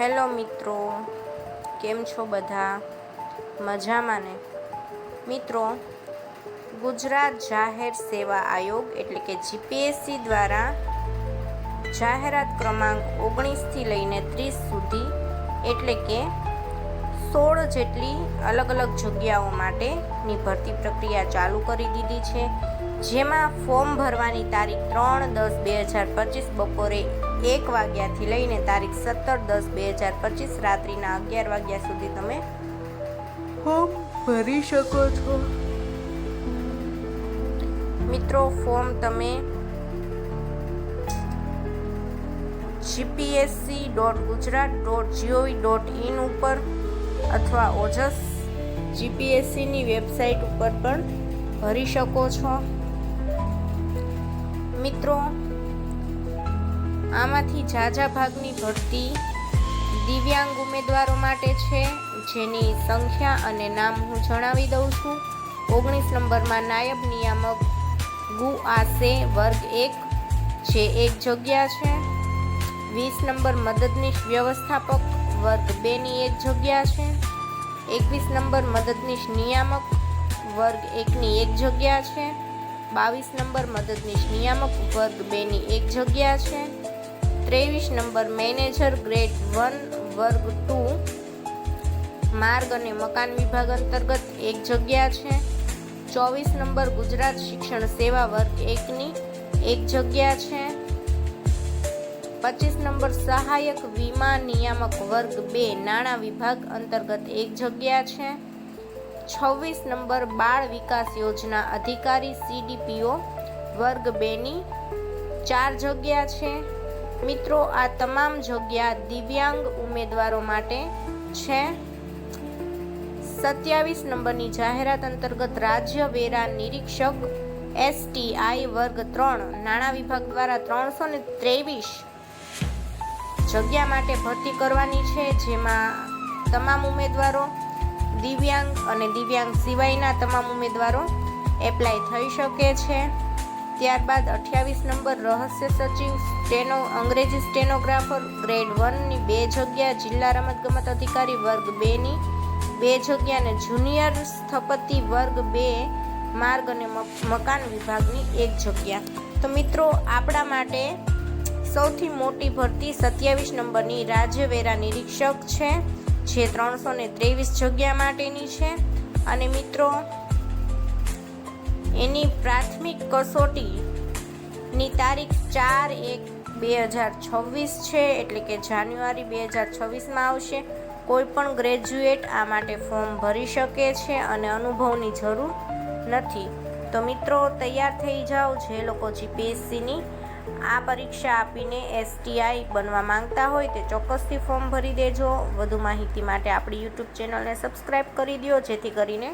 Hello મિત્રો, કેમ છો બધા? મજામાં ને? મિત્રો, ગુજરાત જાહેર સેવા આયોગ એટલે કે જીપીએસસી દ્વારા જાહેરાત ક્રમાંક ઓગણીસથી લઈને ત્રીસ સુધી એટલે કે સોળ જેટલી અલગ અલગ જગ્યાઓ માટેની ભરતી પ્રક્રિયા ચાલુ કરી દીધી છે. જેમાં ફોર્મ ભરવાની તારીખ ત્રણ દસ બે હજાર પચીસ બપોરે એક વાગ્યાથી લઈને તારીખ સત્તર દસ બે હજાર પચીસ રાત્રિના અગિયાર વાગ્યા સુધી તમે ફોર્મ ભરી શકો છો. મિત્રો ફોર્મ તમે GPSC dot Gujarat dot GOV dot in ઉપર અથવા ઓજસ જીપીએસસીની વેબસાઇટ ઉપર પણ ભરી શકો છો. મિત્રો આમાંથી ઝાઝા ભાગની ભરતી દિવ્યાંગ ઉમેદવારો માટે છે, જેની સંખ્યા અને નામ હું જણાવી દઉં છું. ઓગણીસ નંબરમાં નાયબ નિયામક ગુ આસે વર્ગ એક, જે એક જગ્યા છે. વીસ નંબર મદદનીશ વ્યવસ્થાપક વર્ગ બેની એક જગ્યા છે. એકવીસ નંબર મદદનીશ નિયામક વર્ગ એકની એક જગ્યા છે. બાવીસ નંબર મદદનીશ નિયામક વર્ગ બેની એક જગ્યા છે. ત્રેવીસ નંબર મેનેજર ગ્રેડ વન વર્ગ ટુ. માર્ગ અને મકાન વિભાગ અંતર્ગત એક જગ્યા છે. ચોવીસ નંબર ગુજરાત શિક્ષણ સેવા વર્ગ એકની એક જગ્યા છે. પચીસ નંબર સહાયક વીમા નિયામક વર્ગ બે નાણાં વિભાગ અંતર્ગત એક જગ્યા છે. છવ્વીસ નંબર બાળ વિકાસ યોજના અધિકારી સીડીપીઓ વર્ગ બેની ચાર જગ્યા છે. મિત્રો, આ તમામ જગ્યા દિવ્યાંગ ઉમેદવારો માટે છે. સત્યાવીસ નંબરની જાહેરાત અંતર્ગત રાજ્ય વેરા નિરીક્ષક એસટીઆઈ વર્ગ ત્રણ, નાણાં વિભાગ દ્વારા ત્રણસો ને ત્રેવીસ જગ્યા માટે ભરતી કરવાની છે, જેમાં તમામ ઉમેદવારો દિવ્યાંગ અને દિવ્યાંગ સિવાયના તમામ ઉમેદવારો એપ્લાય થઈ શકે છે. ત્યારબાદ અઠ્યાવીસ નંબર રહસ્ય સચિવ સ્ટેનો, અંગ્રેજી સ્ટેનોગ્રાફર ગ્રેડ વનની બે જગ્યા જિલ્લા રમતગમત અધિકારી વર્ગ બેની બે જગ્યા અને જુનિયર સ્થપતિ વર્ગ બે માર્ગ અને મકાન વિભાગની એક જગ્યા. તો મિત્રો, આપણા માટે સૌથી મોટી ભરતી સત્યાવીસ નંબરની રાજ્યવેરા નિરીક્ષક છે, જે ત્રણસો ત્રેવીસ જગ્યા માટેની છે. અને મિત્રો એની પ્રાથમિક કસોટીની તારીખ ચાર એક બે હજાર છવ્વીસ છે, એટલે કે જાન્યુઆરી બે હજાર છવ્વીસમાં આવશે. કોઈ પણ ગ્રેજ્યુએટ આ માટે ફોર્મ ભરી શકે છે અને અનુભવની જરૂર નથી. તો મિત્રો, તૈયાર થઈ જાઓ જે લોકો જીપીએસસીની આ પરીક્ષા આપીને એસટીઆઈ બનવા માંગતા હોય તે ચોક્કસથી ફોર્મ ભરી દેજો. વધુ માહિતી માટે આપણી યુટ્યુબ ચેનલને સબસ્ક્રાઈબ કરી દો જેથી કરીને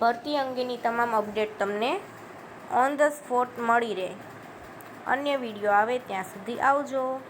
ભરતી અંગેની તમામ અપડેટ તમને ઓન ધ સ્પોટ મળી રહે. અન્ય વીડિયો આવે ત્યાં સુધી આવજો.